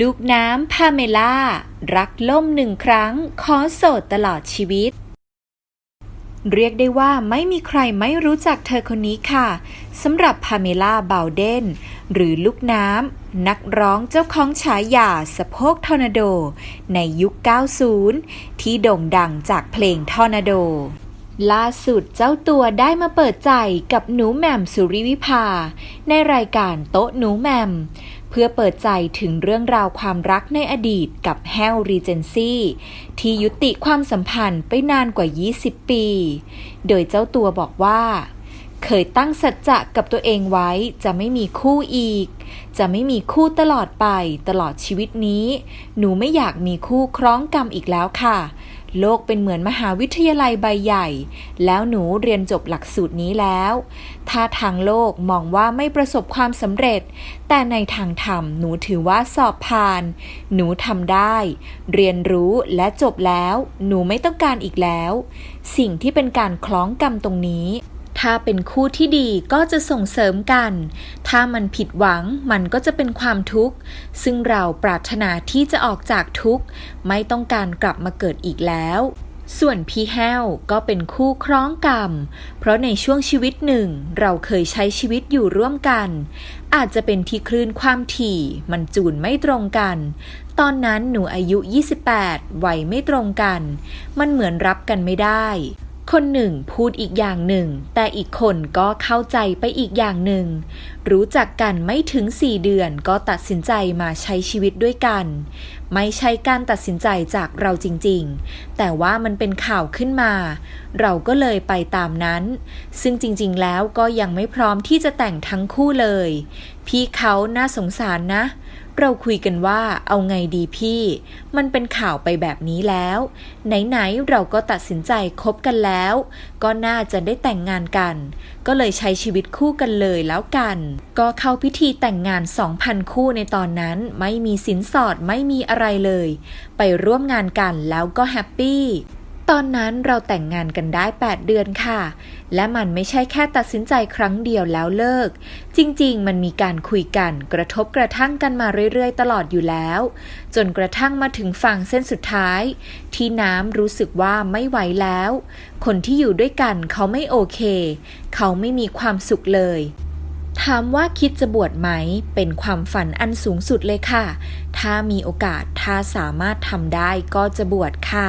ลูกน้ำพาเมล่า รักล่มหนึ่งครั้ง ขอโสดตลอดชีวิต เรียกได้ว่าไม่มีใครไม่รู้จักเธอคนนี้ค่ะสำหรับพาเมล่าบาวเดนหรือลูกน้ำนักร้องเจ้าของฉายาสะโพกทอร์นาโด ในยุค 90 ที่โด่งดังจากเพลงทอร์นาโดล่าสุดเจ้าตัวได้มาเปิดใจกับหนูแหม่มสุริวิภา ในรายการโต๊ะหนูแหม่ม เพื่อเปิดใจถึงเรื่องราวความรักในอดีตกับแฮลรีเจนซี่ที่ยุติความสัมพันธ์ไปนานกว่า 20 ปี โดยเจ้าตัวบอกว่า เคยตั้งสัจจะกับตัวเองไว้จะไม่มีคู่อีก จะไม่มีคู่ตลอดไปตลอดชีวิตนี้ หนูไม่อยากมีคู่คล้องกรรมอีกแล้วค่ะ โลกเป็นเหมือนมหาวิทยาลัยใบใหญ่ แล้วหนูเรียนจบหลักสูตรนี้แล้ว ถ้าทางโลกมองว่าไม่ประสบความสำเร็จ แต่ในทางธรรมหนูถือว่าสอบผ่าน หนูทำได้ เรียนรู้และจบแล้ว หนูไม่ต้องการอีกแล้ว สิ่งที่เป็นการคล้องกรรมตรงนี้ ถ้าเป็นคู่ที่ดีก็จะส่งเสริมกัน ถ้ามันผิดหวังมันก็จะเป็นความทุกข์ ซึ่งเราปรารถนาที่จะออกจากทุกข์ ไม่ต้องการกลับมาเกิดอีกแล้วส่วนพี่แห้วก็เป็นคู่คล้องกรรม เพราะในช่วงชีวิตหนึ่ง เราเคยใช้ชีวิตอยู่ร่วมกัน อาจจะเป็นที่คลื่นความถี่ มันจูนไม่ตรงกัน ตอนนั้นหนูอายุ 28 วัยไม่ตรงกัน มันเหมือนรับกันไม่ได้ คนหนึ่งพูดอีกอย่างหนึ่ง แต่อีกคนก็เข้าใจไปอีกอย่างหนึ่ง รู้จักกันไม่ถึงสี่เดือนก็ตัดสินใจมาใช้ชีวิตด้วยกัน ไม่ใช่การตัดสินใจจากเราจริงๆ แต่ว่ามันเป็นข่าวขึ้นมา เราก็เลยไปตามนั้น ซึ่งจริงๆ แล้วก็ยังไม่พร้อมที่จะแต่งทั้งคู่เลย พี่เขาน่าสงสารนะ เราคุยกันว่าเอาไงดีพี่ มันเป็นข่าวไปแบบนี้แล้ว ไหนๆ เราก็ตัดสินใจคบกันแล้ว ก็น่าจะได้แต่งงานกัน ก็เลยใช้ชีวิตคู่กันเลยแล้วกัน ก็เข้าพิธีแต่งงาน 2,000 คู่ในตอนนั้น ไม่มีสินสอดไม่มีอะไรเลย ไปร่วมงานกันแล้วก็แฮปปี้ตอนนั้นเราแต่งงานกันได้ 8 เดือนค่ะ และมันไม่ใช่แค่ตัดสินใจครั้งเดียวแล้วเลิก จริงๆ มันมีการคุยกัน กระทบกระทั่งกันมาเรื่อยๆ ตลอดอยู่แล้ว จนกระทั่งมาถึงฝั่งเส้นสุดท้าย ที่น้ำรู้สึกว่าไม่ไหวแล้ว คนที่อยู่ด้วยกันเขาไม่โอเค เขาไม่มีความสุขเลย ถามว่าคิดจะบวชไหม เป็นความฝันอันสูงสุดเลยค่ะ ถ้ามีโอกาสถ้าสามารถทำได้ก็จะบวชค่ะ